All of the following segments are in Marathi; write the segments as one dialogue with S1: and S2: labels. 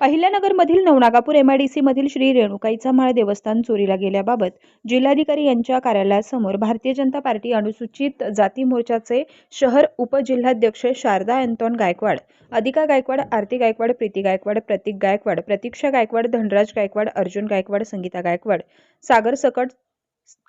S1: अहिल्यानगरमधील नवनागापूर एमआयडीसी मधील श्री रेणुकाईचा माळ देवस्थान चोरीला गेल्याबाबत जिल्हाधिकारी यांच्या कार्यालयासमोर भारतीय जनता पार्टी अनुसूचित जाती मोर्चाचे शहर उपजिल्हाध्यक्ष शारदा अँतोन गायकवाड अधिका गायकवाड आरती गायकवाड प्रीती गायकवाड प्रतीक गायकवाड प्रतीक्षा गायकवाड धनराज गायकवाड अर्जुन गायकवाड संगीता गायकवाड सागर सकट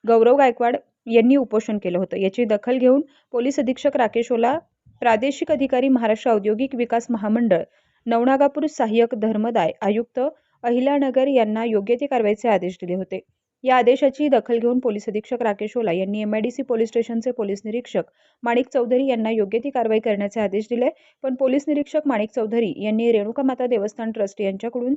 S1: गौरव गायकवाड यांनी उपोषण केलं होतं. याची दखल घेऊन पोलीस अधीक्षक राकेश ओला प्रादेशिक अधिकारी महाराष्ट्र औद्योगिक विकास महामंडळ नवनागापूर सहाय्यक धर्मदाय आयुक्त अहिल्यानगर यांना योग्य ती कारवाईचे आदेश दिले होते. या आदेशाची दखल घेऊन पोलीस अधीक्षक राकेश ओला यांनी एमआयडीसी पोलीस स्टेशनचे पोलीस निरीक्षक माणिक चौधरी यांना योग्य ती कारवाई करण्याचे आदेश दिले. पण पोलीस निरीक्षक माणिक चौधरी यांनी रेणुका माता देवस्थान ट्रस्ट यांच्याकडून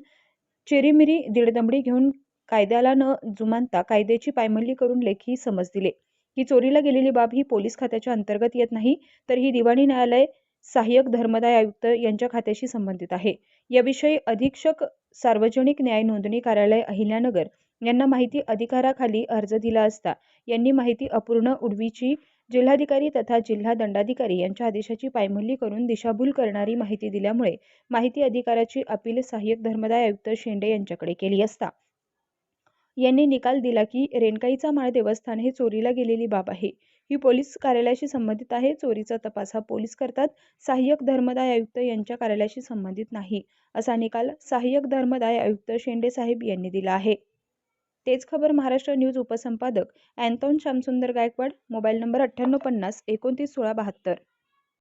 S1: चिरीमिरी दीडदंबडी घेऊन कायद्याला न जुमानता कायद्याची पायमल्ली करून लेखी समज दिले. ही चोरीला गेलेली बाब ही पोलीस खात्याच्या अंतर्गत येत नाही तर ही दिवाणी न्यायालय सहाय्यक धर्मदाय आयुक्त यांच्या खात्याशी संबंधित आहे. याविषयी अधीक्षक सार्वजनिक न्याय नोंदणी कार्यालय अहिल्यानगर यांना माहिती अधिकाराखाली अर्ज दिला असता यांनी माहिती अपूर्ण उडवीची जिल्हाधिकारी तथा जिल्हा दंडाधिकारी यांच्या आदेशाची पायमल्ली करून दिशाभूल करणारी माहिती दिल्यामुळे माहिती अधिकाराची अपील सहाय्यक धर्मदाय आयुक्त शेंडे यांच्याकडे केली असता. यांनी निकाल दिला की रेणकाईचा माळ देवस्थान हे चोरीला गेलेली बाब आहे. ही पोलीस कार्यालयाशी संबंधित आहे. चोरीचा तपास हा पोलीस करतात. सहाय्यक धर्मदाय आयुक्त यांच्या कार्यालयाशी संबंधित नाही असा निकाल सहाय्यक धर्मदाय आयुक्त शेंडे साहेब यांनी दिला आहे. तेच खबर महाराष्ट्र न्यूज उपसंपादक अँतॉन श्यामसुंदर गायकवाड मोबाईल नंबर अठ्ठ्याण्णव पन्नास एकोणतीस सोळा बहात्तर.